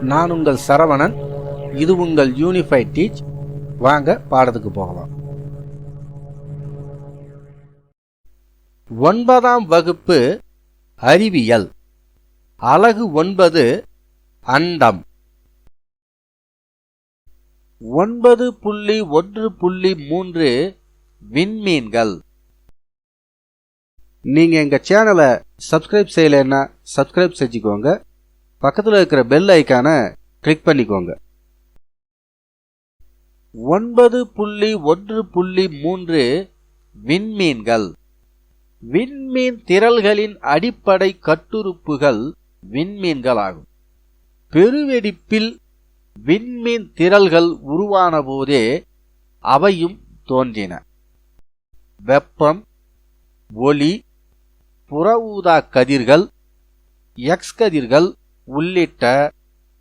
நான் உங்கள் சரவணன். இது உங்கள் யூனிஃபைட் டீச் வாங்க பாடத்துக்கு போகலாம். ஒன்பதாம் வகுப்பு அறிவியல். அலகு ஒன்பது அண்டம். ஒன்பது புள்ளி ஒன்று புள்ளி மூன்று விண்மீன்கள். நீங்க எங்க சேனலை சப்ஸ்கிரைப் செய்யலைன்னா சப்ஸ்கிரைப் செஞ்சுக்கோங்க. பக்கத்தில் இருக்கிற பெல் ஐக்கானை கிளிக் பண்ணிக்கோங்க. ஒன்பது புள்ளி ஒன்று புள்ளி மூன்று விண்மீன்கள். விண்மீன் திரள்களின் அடிப்படை கட்டுறுப்புகள் விண்மீன்களாகும். பெருவெடிப்பில் விண்மீன் திரள்கள் உருவான போதே அவையும் தோன்றின. வெப்பம் ஒளி புற ஊதா கதிர்கள் எக்ஸ் கதிர்கள் உள்ளிட்ட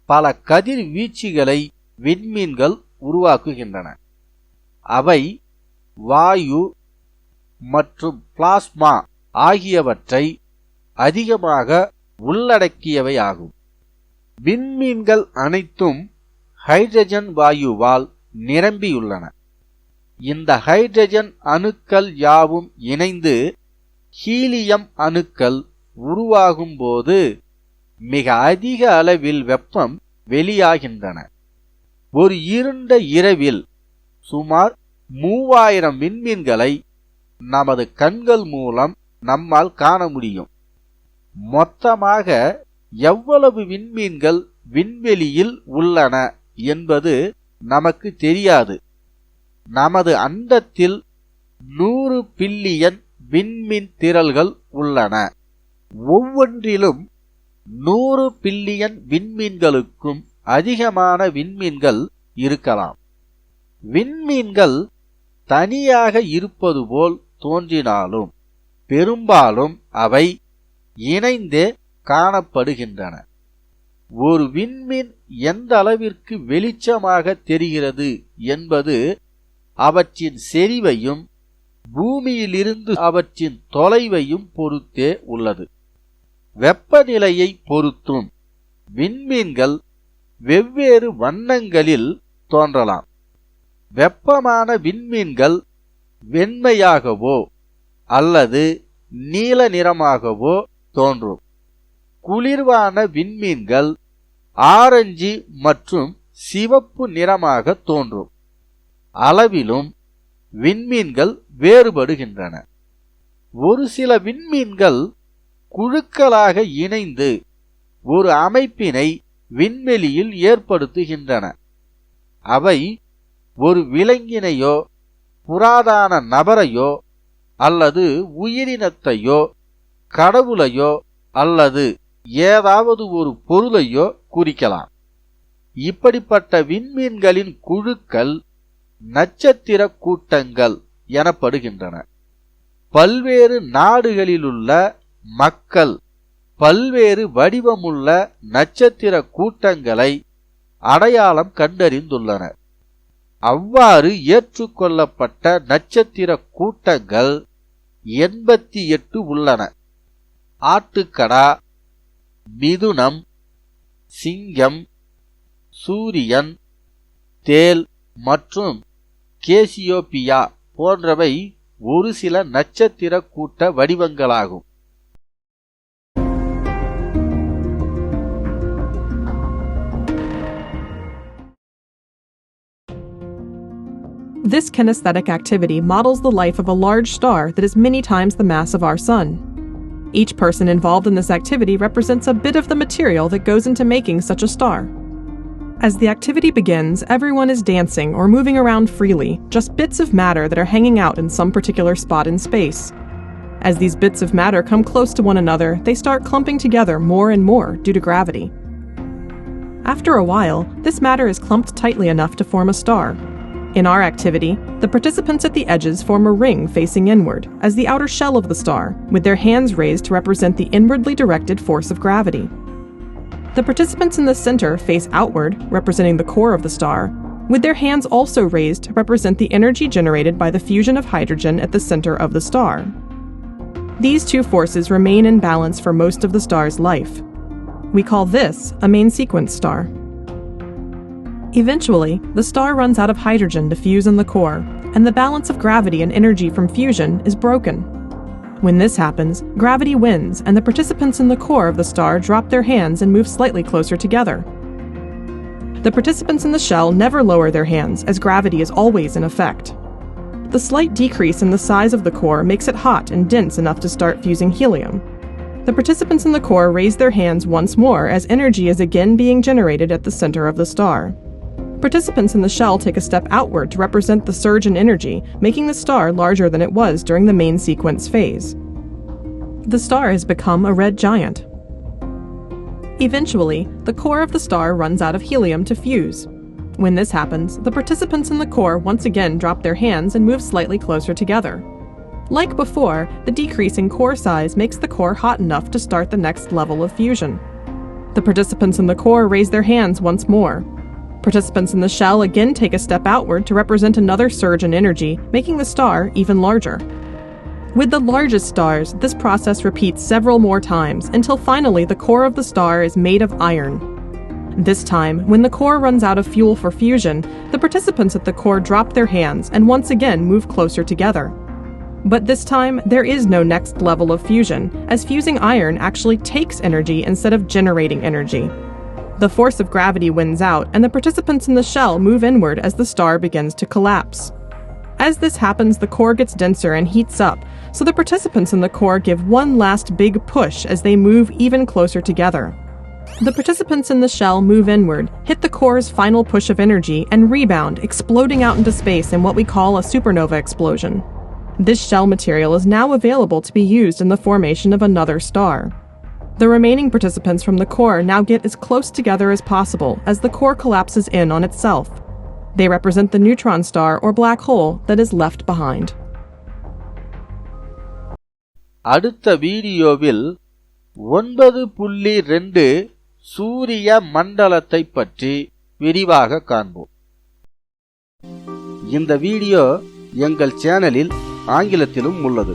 பல கதிர் வீச்சுகளை விண்மீன்கள் உருவாக்குகின்றன. அவை வாயு மற்றும் பிளாஸ்மா ஆகியவற்றை அதிகமாக உள்ளடக்கியவை ஆகும் விண்மீன்கள் அனைத்தும் ஹைட்ரஜன் வாயுவால் நிரம்பியுள்ளன. இந்த ஹைட்ரஜன் அணுக்கள் யாவும் இணைந்து ஹீலியம் அணுக்கள் உருவாகும் போது மிக அதிக அளவில் வெப்பம் வெளியாகின்றன. ஒரு இருண்ட இரவில் சுமார் மூவாயிரம் விண்மீன்களை நமது கண்கள் மூலம் நம்மால் காண முடியும். மொத்தமாக எவ்வளவு விண்மீன்கள் விண்வெளியில் உள்ளன என்பது நமக்கு தெரியாது. நமது அண்டத்தில் நூறு பில்லியன் விண்மீன் திரள்கள் உள்ளன. ஒவ்வொன்றிலும் நூறு பில்லியன் விண்மீன்களுக்கும் அதிகமான விண்மீன்கள் இருக்கலாம். விண்மீன்கள் தனியாக இருப்பது போல் தோன்றினாலும் பெரும்பாலும் அவை இணைந்தே காணப்படுகின்றன. ஒரு விண்மீன் எந்த அளவிற்கு வெளிச்சமாக தெரிகிறது என்பது அவற்றின் செறிவையும் பூமியிலிருந்து அவற்றின் தொலைவையும் பொறுத்தே உள்ளது. வெப்பநிலையை பொறுத்தும் விண்மீன்கள் வெவ்வேறு வண்ணங்களில் தோன்றலாம். வெப்பமான விண்மீன்கள் வெண்மையாகவோ அல்லது நீல நிறமாகவோ தோன்றும். குளிர்வான விண்மீன்கள் ஆரஞ்சு மற்றும் சிவப்பு நிறமாக தோன்றும். அளவிலும் விண்மீன்கள் வேறுபடுகின்றன. ஒரு சில விண்மீன்கள் குழுக்களாக இணைந்து ஒரு அமைப்பினை விண்வெளியில் ஏற்படுத்துகின்றன. அவை ஒரு விலங்கினையோ புராதான நபரையோ அல்லது உயிரினத்தையோ கடவுளையோ அல்லது ஏதாவது ஒரு பொருளையோ குறிக்கலாம். இப்படிப்பட்ட விண்மீன்களின் குழுக்கள் நட்சத்திர கூட்டங்கள் எனப்படுகின்றன. பல்வேறு நாடுகளிலுள்ள மக்கள் பல்வேறு வடிவமுள்ள நட்சத்திர கூட்டங்களை அடையாளம் கண்டறிந்துள்ளனர். அவ்வாறு ஏற்றுக்கொள்ளப்பட்ட நட்சத்திர கூட்டங்கள் எண்பத்தி எட்டு உள்ளன. ஆட்டுக்கடா மிதுனம் சிங்கம் சூரியன் தேல் மற்றும் கேசியோபியா போன்றவை ஒரு சில நட்சத்திர கூட்ட வடிவங்களாகும். This kinesthetic activity models the life of a large star that is many times the mass of our Sun. Each person involved in this activity represents a bit of the material that goes into making such a star. As the activity begins, everyone is dancing or moving around freely, just bits of matter that are hanging out in some particular spot in space. As these bits of matter come close to one another, they start clumping together more and more due to gravity. After a while, this matter is clumped tightly enough to form a star. In our activity, the participants at the edges form a ring facing inward, as the outer shell of the star, with their hands raised to represent the inwardly directed force of gravity. The participants in the center face outward, representing the core of the star, with their hands also raised to represent the energy generated by the fusion of hydrogen at the center of the star. These two forces remain in balance for most of the star's life. We call this a main sequence star. Eventually, the star runs out of hydrogen to fuse in the core, and the balance of gravity and energy from fusion is broken. When this happens, gravity wins, and the participants in the core of the star drop their hands and move slightly closer together. The participants in the shell never lower their hands, as gravity is always in effect. The slight decrease in the size of the core makes it hot and dense enough to start fusing helium. The participants in the core raise their hands once more as energy is again being generated at the center of the star. Participants in the shell take a step outward to represent the surge in energy, making the star larger than it was during the main sequence phase. The star has become a red giant. Eventually, the core of the star runs out of helium to fuse. When this happens, the participants in the core once again drop their hands and move slightly closer together. Like before, the decrease in core size makes the core hot enough to start the next level of fusion. The participants in the core raise their hands once more. Participants in the shell again take a step outward to represent another surge in energy, making the star even larger. With the largest stars, this process repeats several more times until finally the core of the star is made of iron. This time, when the core runs out of fuel for fusion, the participants at the core drop their hands and once again move closer together. But this time, there is no next level of fusion, as fusing iron actually takes energy instead of generating energy. The force of gravity wins out, and the participants in the shell move inward as the star begins to collapse. As this happens, the core gets denser and heats up, so the participants in the core give one last big push as they move even closer together. The participants in the shell move inward, hit the core's final push of energy, and rebound, exploding out into space in what we call a supernova explosion. This shell material is now available to be used in the formation of another star. The remaining participants from the core now get as close together as possible as the core collapses in on itself. They represent the neutron star or black hole that is left behind. அடுத்த வீடியோவில் ஒன்பது புள்ளி ரெண்டு சூரிய மண்டலத்தை பற்றி விரிவாக காண்போம் இந்த வீடியோ எங்கள் சேனலில் ஆங்கிலத்திலும் உள்ளது